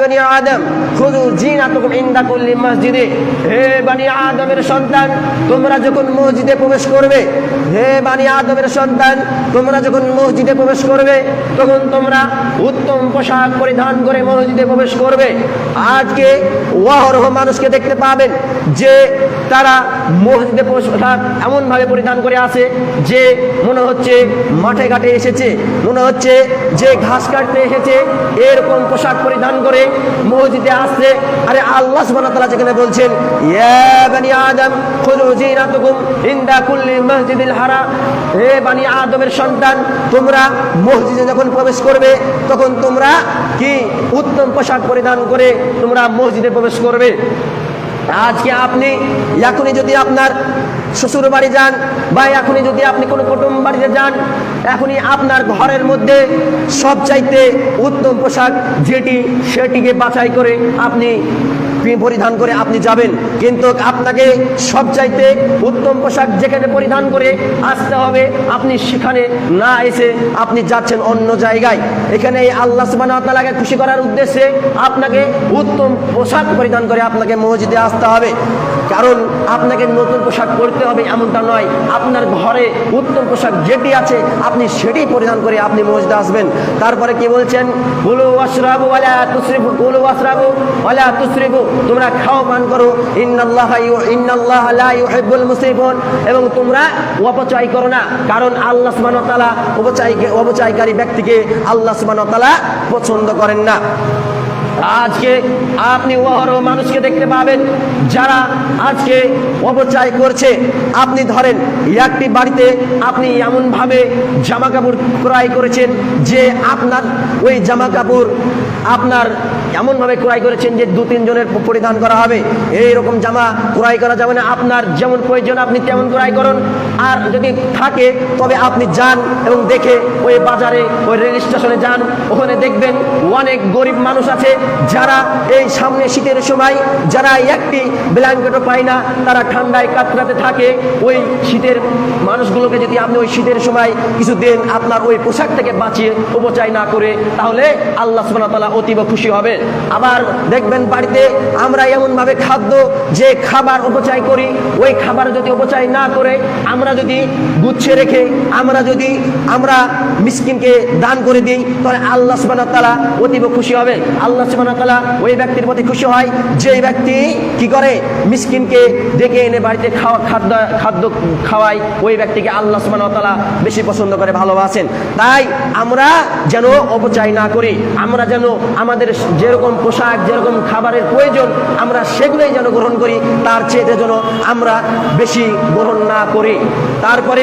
বানি আদম জিনাতুকুম ইনদা কুল্লি মসজিদে। হে আদমের সন্তান, তোমরা যখন মসজিদে প্রবেশ করবে, হে আদমের সন্তান, তোমরা যখন মসজিদে প্রবেশ করবে, তখন তোমরা উত্তম পোশাক পরিধান করে মসজিদে প্রবেশ করবে। আজকে ওয়াহরহ মানুষকে দেখতে পাবেন যে তারা মসজিদে পোশাক এমনভাবে পরিধান করে আসে যে মনে হচ্ছে মাঠে ঘাটে এসেছে, মনে হচ্ছে যে ঘাস কাটতে এসেছে, এরকম পোশাক পরিধান করে মসজিদে আসছে। আরে আল্লাহ সুবহানাহু তাআলা যেখানে বলছেন, ইয়া বানি আদম, খুযু জিনাতুকুম ইনদা কুল্লি মসজিদিল হারাম। হে বানি আদমের সন্তান, তোমরা মসজিদে যখন প্রবেশ করবে, তখন তোমরা কি উত্তম পোশাক পরিধান করে তোমরা মসজিদে প্রবেশ করবে? আজকে আপনি এখনই যদি আপনার শ্বশুর বাড়ি যান বা এখনই যদি আপনি কোনো কুটুম বাড়িতে যান, এখনই আপনার ঘরের মধ্যে সবচাইতে উত্তম পোশাক যেটি সেটিকে বাছাই করে আপনি পরিধান করে আপনি যাবেন। কিন্তু আপনাকে সব চাইতে উত্তম পোশাক যেখানে পরিধান করে আসতে হবে, আপনি সেখানে না এসে আপনি যাচ্ছেন অন্য জায়গায়। এখানে এই আল্লাহ ওয়া খুশি করার উদ্দেশ্যে আপনাকে উত্তম পোশাক পরিধান করে আপনাকে মসজিদে আসতে হবে। কারণ আপনাকে নতুন পোশাক পরতে হবে এমনটা নয়। আপনার ঘরে উত্তম পোশাক যেটি আছে, আপনি সেটি পরিধান করে আপনি মসজিদে আসবেন। তারপরে কি বলছেন? কুলু ওয়াশরাবু ওয়ালা তুসরিফু কুলু ওয়াশরাবু ওয়ালা তুসরিফু তোমরা খাও পান করো, ইন্নাল্লাহ এবং তোমরা অপচয় করো না। কারণ আল্লাহ সুবহানাহু অপচয়কে অপচয়কারী ব্যক্তিকে আল্লাহ সুবহানাহু পছন্দ করেন না। আজকে আপনি ওহরো মানুষকে দেখতে পাবেন, যারা আজকে অপচয় করছে। আপনি ধরেন, একটি বাড়িতে আপনি এমনভাবে জামা কাপড় ক্রয় করেছেন যে আপনার ওই জামা কাপড় আপনার এমনভাবে ক্রয় করেছেন যে দু তিনজনের পরিধান করা হবে। এই রকম জামা ক্রয় করা যাবে না। আপনার যেমন প্রয়োজন আপনি তেমন ক্রয় করুন। আর যদি থাকে, তবে আপনি যান এবং দেখে ওই বাজারে, ওই রেল স্টেশনে যান। ওখানে দেখবেন অনেক গরিব মানুষ আছে। যারা এই সামনে শীতের সময়, যারা একটি ব্ল্যাঙ্কেটও পায় না, তারা ঠান্ডায় কাতরাতে থাকে। ওই শীতের মানুষগুলোকে যদি আপনি ওই শীতের সময় কিছু দেন আপনার ওই পোশাক থেকে বাঁচিয়ে উপচায় না করে, তাহলে আল্লাহ তাআলা অতীব খুশি হবে। আবার দেখবেন বাড়িতে আমরা এমনভাবে খাদ্য যে খাবার উপচায় করি, ওই খাবার যদি উপচায় না করে, আমরা যদি গুছিয়ে রেখে, আমরা যদি আমরা মিসকিনকে দান করে দিই, তাহলে আল্লাহ সুবহানাহু ওয়া তাআলা অতীব খুশি হবে। আল্লাহ ওই ব্যক্তির প্রতি খুশি হয়। যে ব্যক্তি কি করে? মিসকিনকে ডেকে এনে বাড়িতে খাওয়া, খাদ্য খাদ্য খাওয়ায়, ওই ব্যক্তিকে আল্লাহ বেশি পছন্দ করে, ভালোবাসেন। তাই আমরা যেন অপচয় না করি, আমরা যেন আমাদের যেরকম পোশাক, যেরকম খাবারের প্রয়োজন, আমরা সেগুলোই যেন গ্রহণ করি, তার চেয়ে যেন আমরা বেশি গ্রহণ না করি। তারপরে